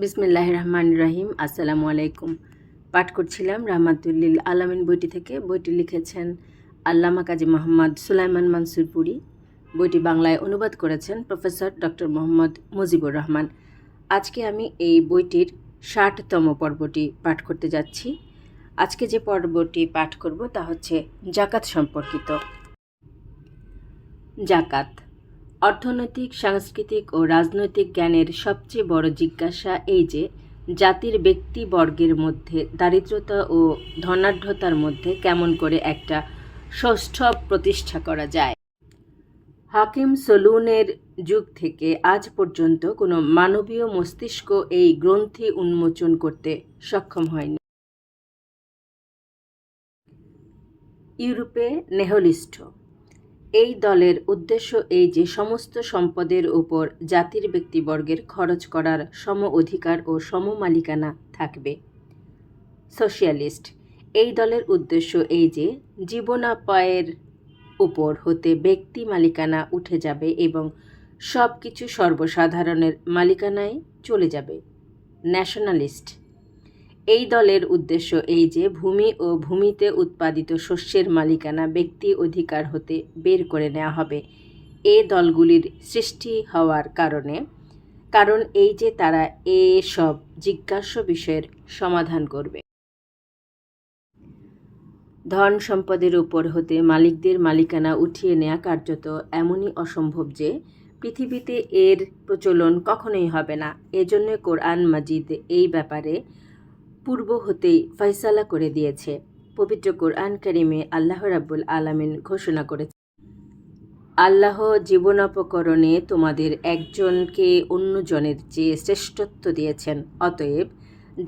বিসমিল্লাহ রহমান রহিম আসসালামু আলাইকুম। পাঠ করছিলাম রাহমাতুল্লিল আলামিন বইটি থেকে। বইটি লিখেছেন আল্লামা কাজী মোহাম্মদ সুলাইমান মানসুরপুরি। বইটি বাংলায় অনুবাদ করেছেন প্রফেসর ডক্টর মোহাম্মদ মুজিবুর রহমান। আজকে আমি এই বইটির ষাটতম পর্বটি পাঠ করতে যাচ্ছি। আজকে যে পর্বটি পাঠ করব তা হচ্ছে জাকাত সম্পর্কিত। জাকাত। অর্থনৈতিক, সাংস্কৃতিক ও রাজনৈতিক জ্ঞানের সবচেয়ে বড় জিজ্ঞাসা এই যে, জাতির ব্যক্তিবর্গের মধ্যে দারিদ্রতা ও ধনাঢ্যতার মধ্যে কেমন করে একটা ষষ্ঠ প্রতিষ্ঠা করা যায়? হাকিম সলুনের যুগ থেকে আজ পর্যন্ত কোনো মানবীয় মস্তিষ্ক এই গ্রন্থি উন্মোচন করতে সক্ষম হয়নি। ইউরোপে নেহলিস্ট এই দলের উদ্দেশ্য এই যে সমস্ত সম্পদের উপর জাতির ব্যক্তিবর্গের খরচ করার সম অধিকার ও সম মালিকানা থাকবে। সোশিয়ালিস্ট, এই দলের উদ্দেশ্য এই যে জীবনাপায়ের উপর হতে ব্যক্তি মালিকানা উঠে যাবে এবং সব কিছু সর্বসাধারণের মালিকানায় চলে যাবে। ন্যাশনালিস্ট এই দলের উদ্দেশ্য এই যে ভূমি ও ভূমিতে উৎপাদিত শস্যের মালিকানা ব্যক্তি অধিকার হতে বের করে নেওয়া হবে। এ দলগুলির সৃষ্টি হওয়ার কারণে। কারণ এই যে তারা এ সব জিজ্ঞাস্য বিষয়ের সমাধান করবে। ধন সম্পদের উপর হতে মালিকদের মালিকানা উঠিয়ে নেওয়া কার্যত এমনই অসম্ভব যে পৃথিবীতে এর প্রচলন কখনোই হবে না। এজন্য কোরআন মাজিদ এই ব্যাপারে পূর্ব হতেই ফয়সালা করে দিয়েছে। পবিত্র কোরআন কারিমে আল্লাহ রাব্বুল আলামিন ঘোষণা করেছে। আল্লাহ জীবনোপকরণে তোমাদের একজনকে অন্যজনের চেয়ে শ্রেষ্ঠত্ব দিয়েছেন। অতএব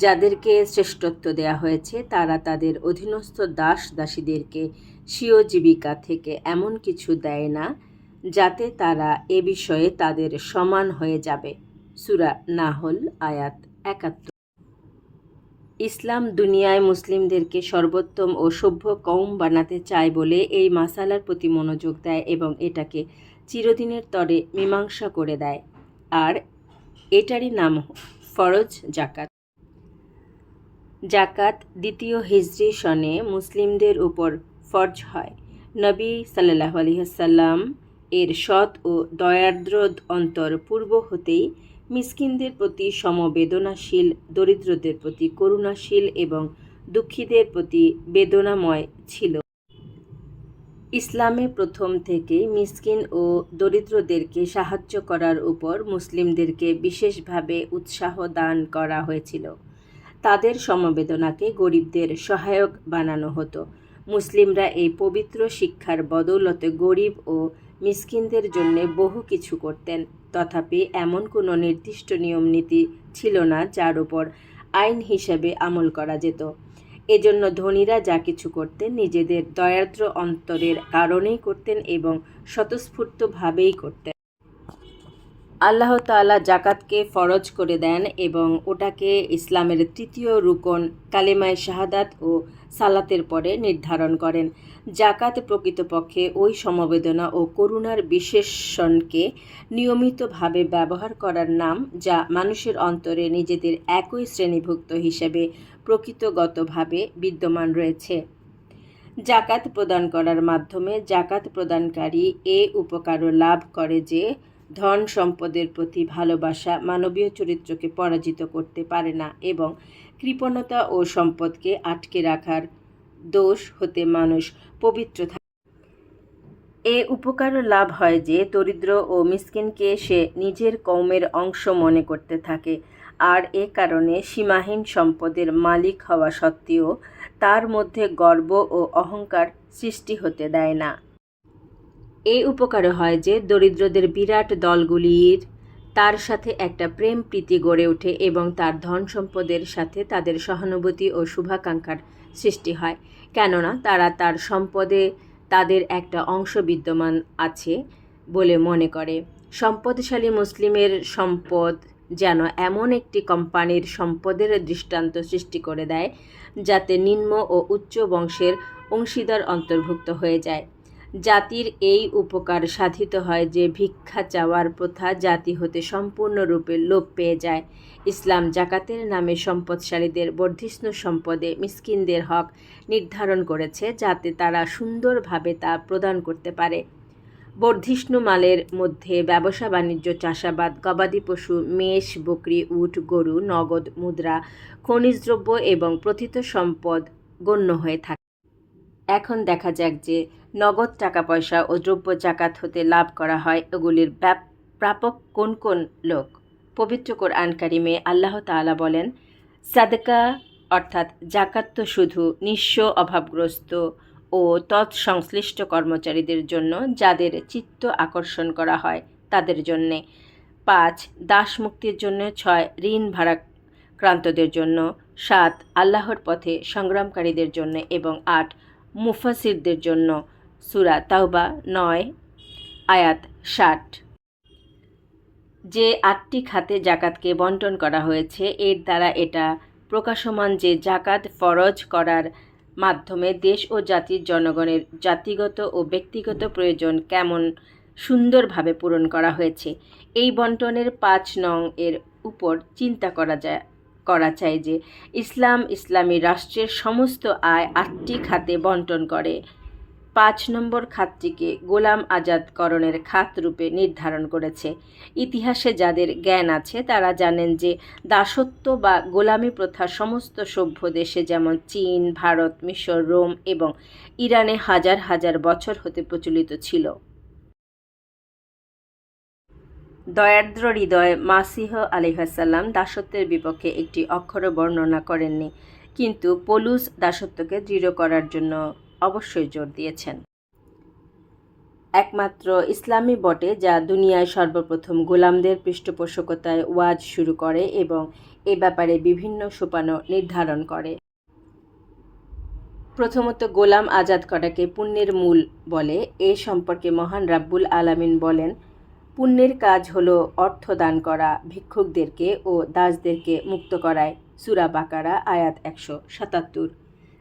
যাদেরকে শ্রেষ্ঠত্ব দেয়া হয়েছে, তারা তাদের অধীনস্থ দাস দাসীদেরকে স্বীয় জীবিকা থেকে এমন কিছু দেয় না, যাতে তারা এ বিষয়ে তাদের সমান হয়ে যাবে। সুরা নাহল আয়াত একাত্তর। ইসলাম দুনিয়ায় মুসলিমদেরকে সর্বোত্তম ও সভ্য কৌম বানাতে চায় বলে এই মাসালার প্রতি মনোযোগ দেয় এবং এটাকে চিরদিনের তরে মীমাংসা করে দেয়। আর এটারই নাম ফরজ জাকাত জাকাত দ্বিতীয় হিজরি সনে মুসলিমদের উপর ফরজ হয়। নবী সাল্লাহ আলহিহাসাল্লাম এর সৎ ও দয়ার্দ্র অন্তর পূর্ব হতেই মিসকিনদের প্রতি সমবেদনাশীল, দরিদ্রদের প্রতি করুণাশীল এবং দুঃখীদের প্রতি বেদনাময় ছিল। ইসলামে প্রথম থেকে মিসকিন ও দরিদ্রদেরকে সাহায্য করার উপর মুসলিমদেরকে বিশেষভাবে উৎসাহ দান করা হয়েছিল। তাদের সমবেদনাকে গরিবদের সহায়ক বানানো হতো। মুসলিমরা এই পবিত্র শিক্ষার বদৌলতে গরিব ও মিসকিনদের জন্য বহু কিছু করতেন। তথাপি এমন কোনো নির্দিষ্ট নিয়ম নীতি ছিল না যার উপর আইন হিসেবে আমল করা যেত। এজন্য ধনীরা যা কিছু করতেন নিজেদের দয়াদ্র অন্তরের কারণেই করতেন এবং স্বতঃস্ফূর্তভাবেই করতেন। আল্লাহ তাআলা জাকাতকে ফরজ করে দেন এবং ওটাকে ইসলামের তৃতীয় রুকন কালেমায় শাহাদাত ও সালাতের পরে নির্ধারণ করেন। জাকাত প্রকৃতপক্ষে ওই সমবেদনা ও করুণার বিশেষণকে নিয়মিতভাবে ব্যবহার করার নাম যা মানুষের অন্তরে নিজেদের একই শ্রেণীভুক্ত হিসেবে প্রকৃতগতভাবে বিদ্যমান রয়েছে। জাকাত প্রদান করার মাধ্যমে জাকাত প্রদানকারী এ উপকারও লাভ করে যে ধন সম্পদের প্রতি ভালোবাসা মানবীয় চরিত্রকে পরাজিত করতে পারে না এবং কৃপণতা ও সম্পদকে আটকে রাখার দোষ হতে মানুষ পবিত্র থাকে। এ উপকার লাভ হয় যে দরিদ্র ও মিসকিনকে সে নিজের কৌমের অংশ মনে করতে থাকে। আর এ কারণে সীমাহীন সম্পদের মালিক হওয়া সত্ত্বেও তার মধ্যে গর্ব ও অহংকার সৃষ্টি হতে দেয় না। এই উপকারে হয় যে দরিদ্রদের বিরাট দলগুলির তার সাথে একটা প্রেম প্রীতি গড়ে ওঠে এবং তার ধন সম্পদের সাথে তাদের সহানুভূতি ও শুভাকাঙ্ক্ষার সৃষ্টি হয়। কেননা তারা তার সম্পদে তাদের একটা অংশ বিদ্যমান আছে বলে মনে করে। সম্পদশালী মুসলিমের সম্পদ যেন এমন একটি কোম্পানির সম্পদের দৃষ্টান্ত সৃষ্টি করে দেয়, যাতে নিম্ন ও উচ্চ বংশের অংশীদার অন্তর্ভুক্ত হয়ে যায়। জাতির এই উপকার সাধিত হয় যে ভিক্ষা চাওয়ার প্রথা জাতি হতে সম্পূর্ণরূপে লোপ পেয়ে যায়। ইসলাম জাকাতের নামে সম্পদশালীদের বর্ধিষ্ণু সম্পদে মিসকিনদের হক নির্ধারণ করেছে যাতে তারা সুন্দরভাবে তা প্রদান করতে পারে। বর্ধিষ্ণু মালের মধ্যে ব্যবসা, বাণিজ্য, চাষাবাদ, গবাদি পশু, মেষ, বকরি, উট, গরু, নগদ, মুদ্রা, খনিজ দ্রব্য এবং প্রথিত সম্পদ গণ্য হয়ে থাকে। এখন দেখা যাক যে নগদ টাকা পয়সা ও দ্রব্য জাকাত হতে লাভ করা হয় এগুলির প্রাপক কোন কোন লোক? পবিত্র কোরআন কারিমে আল্লাহ তাআলা বলেন, সাদকা অর্থাৎ জাকাত তো শুধু নিঃস্ব অভাবগ্রস্ত ও তৎসংশ্লিষ্ট কর্মচারীদের জন্য যাদের চিত্ত আকর্ষণ করা হয় তাদের জন্যে। পাঁচ দাস মুক্তির জন্য। ছয়, ঋণ ভাড়াক্রান্তদের জন্য। সাত, আল্লাহর পথে সংগ্রামকারীদের জন্য। এবং আট মুফাসিরদের জন্য। সুরা তাওবা নয়, আয়াত ষাট। যে আটটি খাতে জাকাতকে বন্টন করা হয়েছে, এর দ্বারা এটা প্রকাশমান যে জাকাত ফরজ করার মাধ্যমে দেশ ও জাতির জনগণের জাতিগত ও ব্যক্তিগত প্রয়োজন কেমন সুন্দরভাবে পূরণ করা হয়েছে, এই বন্টনের পাঁচ নং এর উপর চিন্তা করা যায়, করা চাই যে ইসলাম ইসলামী রাষ্ট্রের সমস্ত আয় আটটি খাতে বন্টন করে। পাঁচ নম্বর খাতটিকে গোলাম আজাদকরণের খাত রূপে নির্ধারণ করেছে। ইতিহাসে যাদের জ্ঞান আছে, তারা জানেন যে দাসত্ব বা গোলামি প্রথা সমস্ত সভ্য দেশে যেমন চীন, ভারত, মিশর, রোম এবং ইরানে হাজার হাজার বছর হতে প্রচলিত ছিল। দয়ার্দ্র হৃদয় মাসিহ আলিহাসাল্লাম দাসত্বের বিপক্ষে একটি অক্ষর বর্ণনা করেননি, কিন্তু পলুস দাসত্বকে দৃঢ় করার জন্য অবশ্যই জোর দিয়েছেন। একমাত্র ইসলামী বটে যা দুনিয়ায় সর্বপ্রথম গোলামদের পৃষ্ঠপোষকতায় ওয়াজ শুরু করে এবং এ ব্যাপারে বিভিন্ন সোপানো নির্ধারণ করে। প্রথমত গোলাম আজাদ করাকে পুণ্যের মূল বলে। এ সম্পর্কে মহান রাব্বুল আলামিন বলেন, পুণ্যের কাজ হল অর্থ দান করা ভিক্ষুকদেরকে ও দাসদেরকে মুক্ত করায়। সুরা বাকারা, আয়াত একশো সাতাত্তর।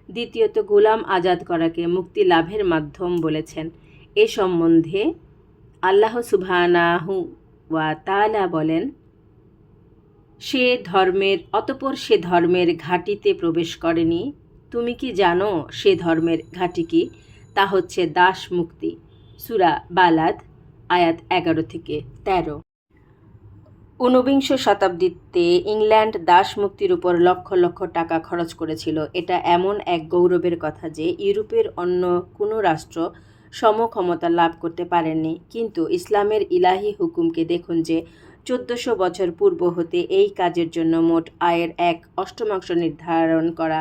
দ্বিতীয়ত গোলাম আজাদ করাকে মুক্তি লাভের মাধ্যম বলেছেন। এ সম্বন্ধে আল্লাহ সুবহানাহু ওয়া তাআলা বলেন, সে ধর্মের, অতপর সে ধর্মের ঘাটিতে প্রবেশ করেনি। তুমি কি জানো সে ধর্মের ঘাটি কি? তা হচ্ছে দাস মুক্তি। সুরা বালাদ, আয়াত এগারো থেকে তেরো। ঊনবিংশ শতাব্দীতে ইংল্যান্ড দাস মুক্তির উপর লক্ষ লক্ষ টাকা খরচ করেছিল। এটা এমন এক গৌরবের কথা যে ইউরোপের অন্য কোনো রাষ্ট্র সমক্ষমতা লাভ করতে পারেননি। কিন্তু ইসলামের ইলাহি হুকুমকে দেখুন যে চোদ্দশো বছর পূর্ব হতে এই কাজের জন্য মোট আয়ের এক অষ্টমাংশ নির্ধারণ করা,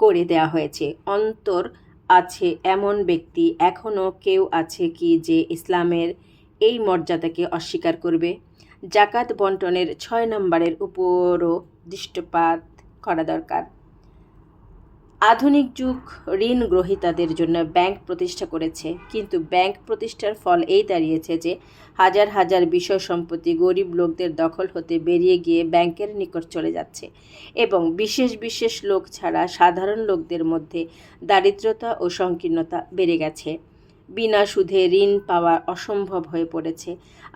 করে দেওয়া হয়েছে। অন্তর আছে এমন ব্যক্তি এখনও কেউ আছে কি যে ইসলামের এই মর্যাদাকে অস্বীকার করবে? জাকাত বন্টনের ছয় নম্বরের উপরও দৃষ্টপাত করা দরকার। আধুনিক যুগ ঋণ গ্রহীতাদের জন্য ব্যাংক প্রতিষ্ঠা করেছে, কিন্তু ব্যাংক প্রতিষ্ঠার ফল এই দাঁড়িয়েছে যে হাজার হাজার বিষয় সম্পত্তি গরিব লোকদের দখল হতে বেরিয়ে গিয়ে ব্যাংকের নিকট চলে যাচ্ছে এবং বিশেষ বিশেষ লোক ছাড়া সাধারণ লোকদের মধ্যে দারিদ্রতা ও সংকীর্ণতা বেড়ে গেছে। বিনা সুদে ঋণ পাওয়া অসম্ভব হয়ে পড়েছে।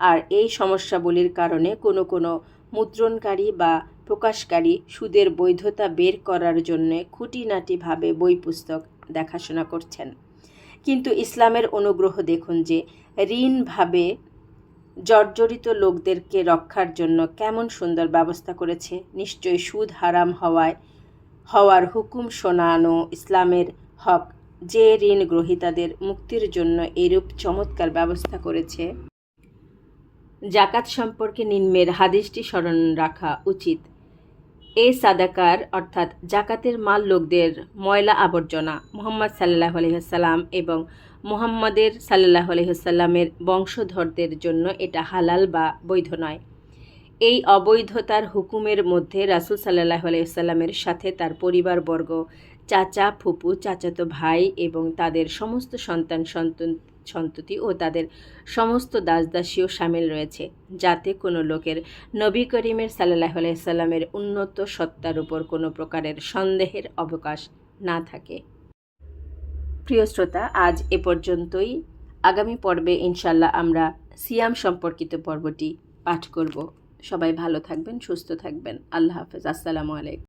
আর এই সমস্যাগুলির কারণে কোনো কোনো মুদ্রণকারী বা প্রকাশকারী সুদের বৈধতা বের করার জন্য খুঁটিনাটিভাবে বই পুস্তক দেখাশোনা করছেন। কিন্তু ইসলামের অনুগ্রহ দেখুন যে ঋণভাবে জর্জরিত লোকদেরকে রক্ষার জন্য কেমন সুন্দর ব্যবস্থা করেছে। নিশ্চয়ই সুদ হারাম হওয়ায় হওয়ার হুকুম শোনানো ইসলামের হক। যে ঋণ গ্রহীতাদের মুক্তির জন্য এরূপ চমৎকার ব্যবস্থা করেছে। জাকাত সম্পর্কে নিম্নের হাদিসটি স্মরণ রাখা উচিত। এ সাদাকার অর্থাৎ জাকাতের মাল লোকদের ময়লা আবর্জনা মোহাম্মদ সাল্লাহ আলহিহাল্লাম এবং মোহাম্মদের সাল্লাহ আলহিহাল্লামের বংশধরদের জন্য এটা হালাল বা বৈধ নয়। এই অবৈধতার হুকুমের মধ্যে রাসুল সাল্লাহ আলাইসাল্লামের সাথে তার পরিবারবর্গ চাচা, ফুপু, চাচাতো ভাই এবং তাদের সমস্ত সন্তান সন্তান, সন্ততি ও তাদের সমস্ত দাসদাসীও সামিল রয়েছে, যাতে কোনো লোকের নবী করিমের সাল্লাহ আলাইসাল্লামের উন্নত সত্তার উপর কোনো প্রকারের সন্দেহের অবকাশ না থাকে। প্রিয় শ্রোতা, আজ এ পর্যন্তই। আগামী পর্বে ইনশাল্লাহ আমরা সিয়াম সম্পর্কিত পর্বটি পাঠ করব। সবাই ভালো থাকবেন, সুস্থ থাকবেন। আল্লাহ হাফেজ। আসসালামু আলাইকুম।